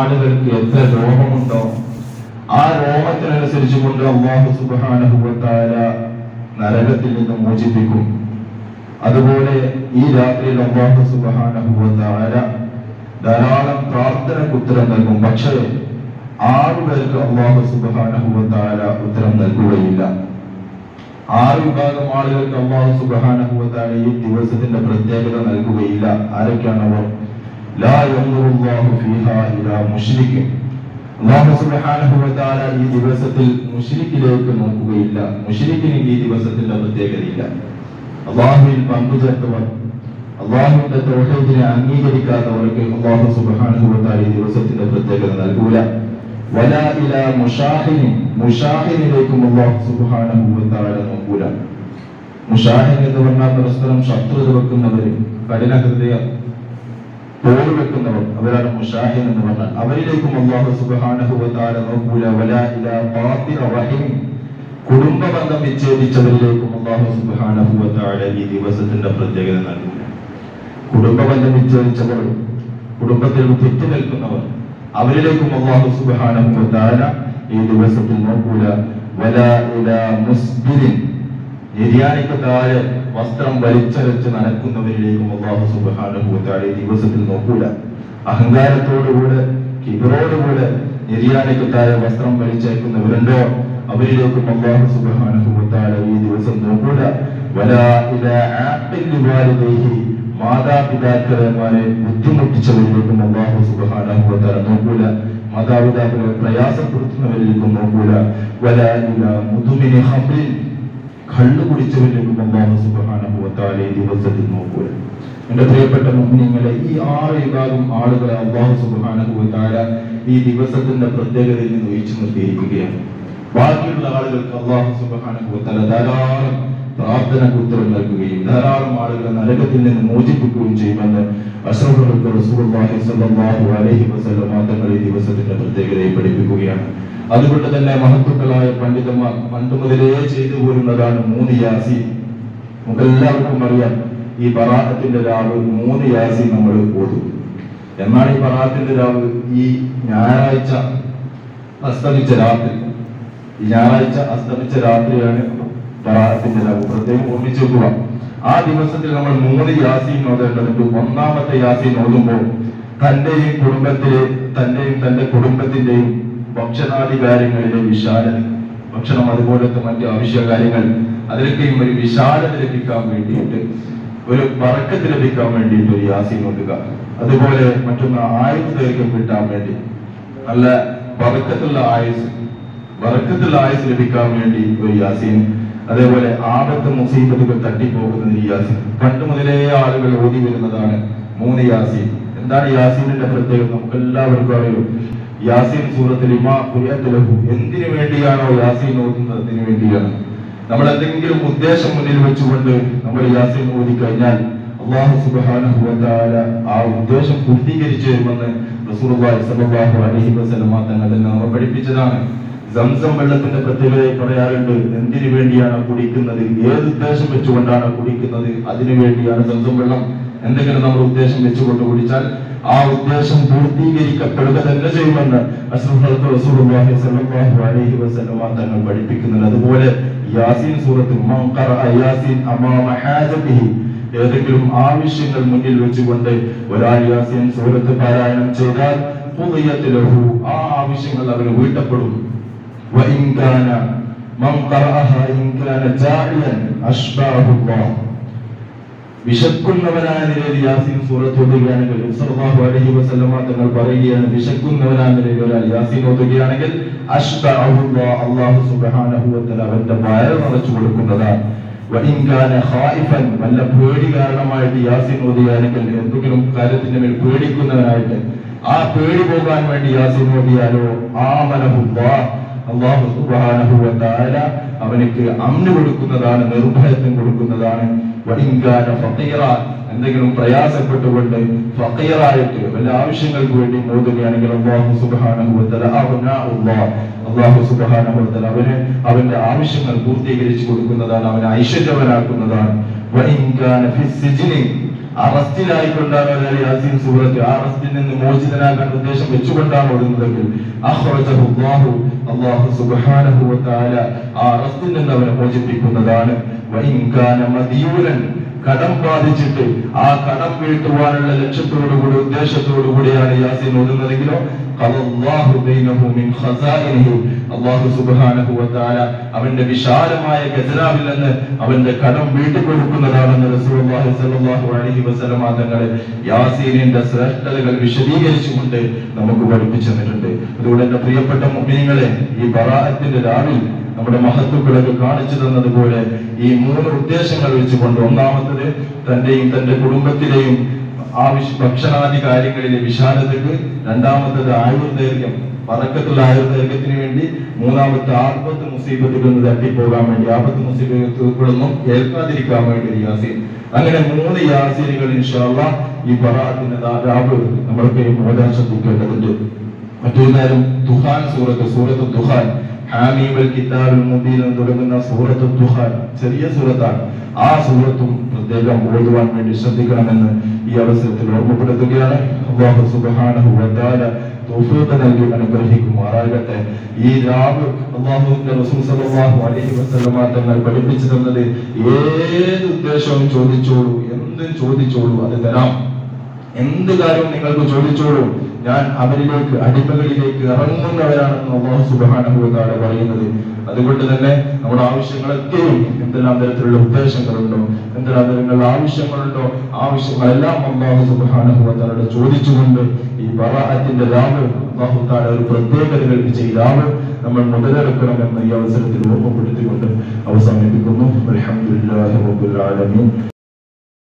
ആളുകൾക്ക് എത്ര രോഗമുണ്ടോ ആ രോഗത്തിനനുസരിച്ച് കൊണ്ട് അള്ളാഹു സുബാനുഭവത്തായ നരകത്തിൽ നിന്ന് മോചിപ്പിക്കും. അതുപോലെ ഈ രാത്രിയിൽ അള്ളാഹു സുബാനുഭവത്തായ ധാരാളം പ്രാർത്ഥനയ്ക്ക് ഉത്തരം നൽകും. പക്ഷേ ആറുപേർക്ക് അള്ളാഹു സുബാനുഭവത്തായ ഉത്തരം നൽകുകയില്ല. ആറ് വിഭാഗം ആളുകൾക്ക് അള്ളാഹു സുബാനുഭവത്തായ ഈ ദിവസത്തിന്റെ പ്രത്യേകത നൽകുകയില്ല. ആരൊക്കെയാണ് ഈ ദിവസത്തിൽ മുഷിരിക്കിലേക്ക് നോക്കുകയില്ല. മുഷിരിക്കിന് ഈ ദിവസത്തിന്റെ പ്രത്യേകതയില്ല. അള്ളാഹുവിൽ പങ്കുചേർത്തവർ അള്ളാഹുവിന്റെ തൗഹീദിനെ അംഗീകരിക്കാത്തവർക്ക് അള്ളാഹു സുബാനുഭവത്താൽ ഈ ദിവസത്തിന്റെ പ്രത്യേകത നൽകൂല. വല ഇല മുഷാഹിനി മുഷാഹിനിലേക്കും അള്ളാഹു തആല നോക്കൂല. മുഷാഹിൻ എന്ന് പറഞ്ഞാൽ പരസ്പരം ശത്രുത വെക്കുന്നവരും കഠിന ഹൃദയം തോട് വെക്കുന്നവർ അവരാണ് മുഷാഹിൻ എന്ന് പറഞ്ഞാൽ. അവരിലേക്കും അള്ളാഹു തആല നോക്കൂല. വല ഇല പാത്തി റഹിം. കുടുംബ ബന്ധം വിച്ഛേദിച്ചവരിലേക്കും അള്ളാഹു തആല ഈ ദിവസത്തിന്റെ പ്രത്യേകത നൽകൂല കുടുംബ ബന്ധം വിച്ഛേദിച്ചവർ കുടുംബത്തിൽ തെറ്റി നിൽക്കുന്നവർ അവരിലേക്കും അള്ളാഹു തആല ഈ ദിവസത്തിൽ നോക്കൂല. വല ഇല മുസ്ബിലിൻ നിര്യാണിക്ക് താഴെ വസ്ത്രം വലിച്ചരച്ച് നനക്കുന്നവരിലേക്കും അള്ളാഹു ഈ ദിവസത്തിൽ നോക്കൂല. അഹങ്കാരത്തോടുകൂടെ കിബറോടുകൂടെ നിര്യാണിക്ക് താഴെ വസ്ത്രം വലിച്ചയക്കുന്നവരുണ്ടോ അവരിലേക്കും അള്ളാഹു തആല ഈ ദിവസം നോക്കൂല. മാതാപിതാക്കളെമാരെ ബുദ്ധിമുട്ടിച്ചവരിലേക്കും അള്ളാഹു തആല നോക്കൂല. മാതാപിതാക്കളെ പ്രയാസപ്പെടുത്തുന്നവരിലേക്കും നോക്കൂല. വലാ ഇല മുതുമിനി ഹംറിൻ കള്ളു കുടിച്ചവരിലേക്കും അള്ളാഹു ഈ ദിവസത്തിൽ നോക്കുക. എന്റെ പ്രിയപ്പെട്ട മുഅ്മിനീങ്ങളെ ഈ ആറ് വിഭാഗം ആളുകളെ അള്ളാഹു തആല ഈ ദിവസത്തിന്റെ പ്രത്യേകതയിൽ നിന്ന് ഒഴിച്ചു നിർത്തിയിരിക്കുകയാണ്. ബാക്കിയുള്ള ആളുകൾക്ക് അള്ളാഹു തആല ധാരാളം പ്രാർത്ഥന ഉത്തരം നൽകുകയും ധാരാളം ആളുകളെ നരകത്തിൽ നിന്ന് മോചിപ്പിക്കുകയും ചെയ്യുമെന്ന് സ്വല്ലല്ലാഹു അലൈഹി വസല്ലം തങ്ങൾ ഈ ദിവസത്തിന്റെ പ്രത്യേകതയെ പഠിപ്പിക്കുകയാണ്. അതുകൊണ്ട് തന്നെ മഹത്തുക്കളായ പണ്ഡിതന്മാർ പണ്ട് മുതലേ ചെയ്തു പോരുന്നതാണ് മൂന്ന് യാസി നമുക്ക് എല്ലാവർക്കും അറിയാം ഈ ബറാഅത്തിന്റെ രാവ് മൂന്ന് യാസി നമ്മൾ ഓതും. എന്നാണ് ഈ ബറാഅത്തിന്റെ രാവ്? ഈ ഞായറാഴ്ച അസ്തമിച്ച രാത്രി. ഈ ഞായറാഴ്ച അസ്തമിച്ച രാത്രിയാണ് ബറാഅത്തിന്റെ രാവ്. പ്രത്യേകം ഓർമ്മിച്ചു വെക്കുക. ആ ദിവസത്തിൽ നമ്മൾ മൂന്ന് യാസീൻ ഓതേണ്ടതുണ്ട്. ഒന്നാമത്തെ യാസീൻ ഓതുമ്പോൾ തന്റെയും കുടുംബത്തിലെ തന്റെയും തന്റെ കുടുംബത്തിന്റെയും ഭക്ഷണാദി കാര്യങ്ങളിലെ വിശാലത ഭക്ഷണം അതുപോലത്തെ മറ്റു ആവശ്യ കാര്യങ്ങൾ അതിലൊക്കെയും ഒരു വിശാലത ലഭിക്കാൻ വേണ്ടിയിട്ട് ഒരു വറക്കത്ത് ലഭിക്കാൻ വേണ്ടിയിട്ട് ഒരു യാസീൻ ഓതുക അതുപോലെ മറ്റൊന്ന് ആയുസ് ദൈർഘ്യം കിട്ടാൻ വേണ്ടി നല്ല വറക്കത്തുള്ള ആയുസ് വറക്കത്തുള്ള ആയുസ് ലഭിക്കാൻ വേണ്ടി ഒരു യാസീൻ അതേപോലെ ആപത്ത് മുസീബത്തുകൾ തട്ടിപ്പോകുന്നതിന് യാസീൻ. പണ്ട് മുതലേ ആളുകൾ ഓടി വരുന്നതാണ് മൂന്ന് യാസീൻ. എന്താണ് യാസീനിന്റെ പ്രത്യേകത? നമുക്ക് എല്ലാവർക്കും അറിയും. യാസീൻ സൂറത്തിൽ എന്തിനു വേണ്ടിയാണോ യാസീൻ ഓതുന്നത്? അതിനു വേണ്ടിയാണ്. നമ്മൾ എന്തെങ്കിലും ഉദ്ദേശം മുന്നിൽ വെച്ചുകൊണ്ട് നമ്മൾ യാസീൻ ഓതി കഴിഞ്ഞാൽ അള്ളാഹു സുബ്ഹാനഹു വ ആ ഉദ്ദേശം പൂർത്തീകരിച്ചു തരുമെന്ന് തങ്ങൾ നമ്മെ പഠിപ്പിച്ചതാണ്. സംസം വെള്ളത്തിന്റെ പ്രത്യേകതയെ പറയാറുണ്ട്. എന്തിനു വേണ്ടിയാണ് കുടിക്കുന്നത്? ഏത് ഉദ്ദേശം വെച്ചുകൊണ്ടാണ് കുടിക്കുന്നത്? അതിനു വേണ്ടിയാണ് സംസം വെള്ളം എന്തെങ്കിലും നമ്മൾ ഉദ്ദേശം വെച്ചുകൊണ്ട് കുടിച്ചാൽ ആ ഉദ്ദേശം പൂർത്തീകരിക്കപ്പെടുക തന്നെ ചെയ്യുമെന്ന് അഷ്റഫുൽ റസൂലുള്ളാഹി സ്വല്ലല്ലാഹു അലൈഹി വസല്ലം തങ്ങൾ പഠിപ്പിക്കുന്നുണ്ട് അതുപോലെ യാസീൻ സൂറത്ത് മൻ ഖറഅ യാസീൻ അമാമ ഹാജതിഹി ഏതെങ്കിലും ആവശ്യങ്ങൾ മുന്നിൽ വെച്ചുകൊണ്ട് ഒരാൾ യാസീൻ സൂറത്ത് പാരായണം ചെയ്താൽ ഖുദിയത് ലഹു ആ ആവശ്യങ്ങൾ അവന് വീട്ടപ്പെടും وإن كان من قرأها إن كان جاعلا أشبعه الله വിശക്കുന്നവനായ നിലയിൽ യാസിൻ സൂറത്ത് ഓതുകയാണെങ്കിൽ സല്ലല്ലാഹു അലൈഹി വസല്ലമ തങ്ങൾ പറയുകയാണ് വിശക്കുന്നവനായ നിലയിൽ ഒരാൾ യാസിൻ ഓതുകയാണെങ്കിൽ അഷ്ബഅഹു അല്ലാഹ് സുബ്ഹാനഹു വ തആല അവന്റെ വയറ് നിറച്ചു കൊടുക്കുന്നതാണ്. വഇൻ ഖായിഫൻ വല്ല പേടി കാരണമായിട്ട് യാസീൻ ഓതുകയാണെങ്കിൽ എന്തെങ്കിലും കാര്യത്തിന്റെ മേൽ പേടിക്കുന്നവനായിട്ട് ആ പേടി പോകാൻ വേണ്ടി യാസീൻ ഓതിയാലോ? ആമനഹുല്ലാഹ് അള്ളാഹു തആല അവനിക്ക് അമ്ന് കൊടുക്കുന്നതാണ് നിർഭയത്വം കൊടുക്കുന്നതാണ്. എന്തെങ്കിലും പ്രയാസപ്പെട്ടുകൊണ്ട് ഫഖീറായിട്ട് വല്ല ആവശ്യങ്ങൾക്ക് വേണ്ടി മോതുകയാണെങ്കിൽ അള്ളാഹു അഗ്നാഉല്ലാഹ് അള്ളാഹു വതആല അവനെ അവന് അവന്റെ ആവശ്യങ്ങൾ പൂർത്തീകരിച്ചു കൊടുക്കുന്നതാണ് അവനെ ഐശ്വര്യവനാക്കുന്നതാണ്. അറസ്റ്റിലായിക്കൊണ്ടാണ് യാസീൻ സൂറത്ത് ആ അറസ്റ്റിൽ നിന്ന് മോചിതനാകാൻ ഉദ്ദേശം വെച്ചുകൊണ്ടാണ് ഓടുന്നതെങ്കിൽ അല്ലാഹു സുബ്ഹാനഹു ആ അറസ്റ്റിൽ നിന്ന് അവനെ മോചിപ്പിക്കുന്നതാണ്. കടം ബാധിച്ചിട്ട് ആ കടം വീട്ടുവാനുള്ള ലക്ഷ്യത്തോടുകൂടി ഉദ്ദേശത്തോടുകൂടിയാണ് യാസീൻ ഓടുന്നതെങ്കിലോ അവന്റെ വിശാലമായ ഖജനാവിൽ നിന്ന് അവന്റെ കടം വീട്ടിക്കൊടുക്കുന്നതാണെന്ന് സ്വല്ലല്ലാഹു അലൈഹി വസല്ലം തങ്ങൾ യാസീനിന്റെ ശ്രേഷ്ഠതകൾ വിശദീകരിച്ചുകൊണ്ട് നമുക്ക് പഠിപ്പിച്ചു തന്നിട്ടുണ്ട്. അതുകൊണ്ട് എന്റെ പ്രിയപ്പെട്ട മുഅ്മിനീങ്ങളെ ഈ ബറാഅത്തിന്റെ രാവിൽ നമ്മുടെ മഹത്വക്കളൊക്കെ കാണിച്ചു തന്നതുപോലെ ഈ മൂന്ന് ഉദ്ദേശങ്ങൾ വെച്ചുകൊണ്ട് ഒന്നാമത്തത് തന്റെയും തന്റെ കുടുംബത്തിലെയും ആവശ്യ ഭക്ഷണാദി കാര്യങ്ങളിലെ വിശാലതക്ക് രണ്ടാമത്തത് ആയുർദൈർഘ്യം പറക്കത്തുള്ള ആയുർദൈർഘ്യത്തിന് വേണ്ടി മൂന്നാമത്തെ ആപത്ത് മുസീബത്തിൽ നിന്ന് തട്ടിപ്പോകാൻ വേണ്ടി ആപത്ത് മുസീബത്തുകളൊന്നും ഏൽക്കാതിരിക്കാൻ വേണ്ടി യാസീൻ. അങ്ങനെ മൂന്ന് യാസീനുകൾ ഇൻഷാല്ല ഈ പറാത്തിന്റെ രാവ് നമ്മളൊക്കെ മോദാൻ ശ്രദ്ധിക്കേണ്ടതുണ്ട് മറ്റൊരു നേരം ദുഹാൻ സൂറത്ത് സൂറത്ത് ദുഹാൻ. ഹാമീമൽ കിതാബുൽ മുബീൻ എന്ന് തുടങ്ങുന്ന സൂറത്ത് ദുഹാൻ. ചെറിയ സൂറത്താണ്. ആ സൂറത്തും പ്രത്യേകം ഓതുവാൻ വേണ്ടി ശ്രദ്ധിക്കണമെന്ന് ഈ അവസരത്തിൽ ഓർമ്മപ്പെടുത്തുകയാണ്. അല്ലാഹു സുബ്ഹാനഹു വ തആല തൗഫീഖ് നൽകി അനുഗ്രഹിക്കുമാറാകട്ടെ ഈ രാവ് അള്ളാഹുവിന്റെ റസൂൽ സല്ലല്ലാഹു അലൈഹി വസല്ലമ തങ്ങൾ പഠിപ്പിച്ചു തന്നത് ഏത് ഉദ്ദേശവും ചോദിച്ചോളൂ. എന്തും ചോദിച്ചോളൂ. അത് തരാം എന്ത് കാര്യം നിങ്ങൾക്ക് ചോദിച്ചോളൂ. ഞാൻ അവരിലേക്ക് അടിമകളിലേക്ക് ഇറങ്ങുന്നവരാണെന്ന് അള്ളാഹു തആല പറയുന്നത്. അതുകൊണ്ട് തന്നെ നമ്മുടെ ആവശ്യങ്ങളൊക്കെയും എന്തെല്ലാം തരത്തിലുള്ള ഉദ്ദേശങ്ങളുണ്ടോ എന്തെല്ലാം തരത്തിലുള്ള ആവശ്യങ്ങളുണ്ടോ ആവശ്യങ്ങളെല്ലാം അള്ളാഹു തആല ചോദിച്ചുകൊണ്ട് ഈ ബറാഅത്തിന്റെ രാവ് അള്ളാഹു തആല ഒരു പ്രത്യേകത കൽപ്പിച്ച ഈ രാവ് നമ്മൾ മുതലെടുക്കണമെന്ന് ഈ അവസരത്തിൽ ഓർമ്മപ്പെടുത്തിക്കൊണ്ട് അവസാനിപ്പിക്കുന്നു. ആലമീൻ.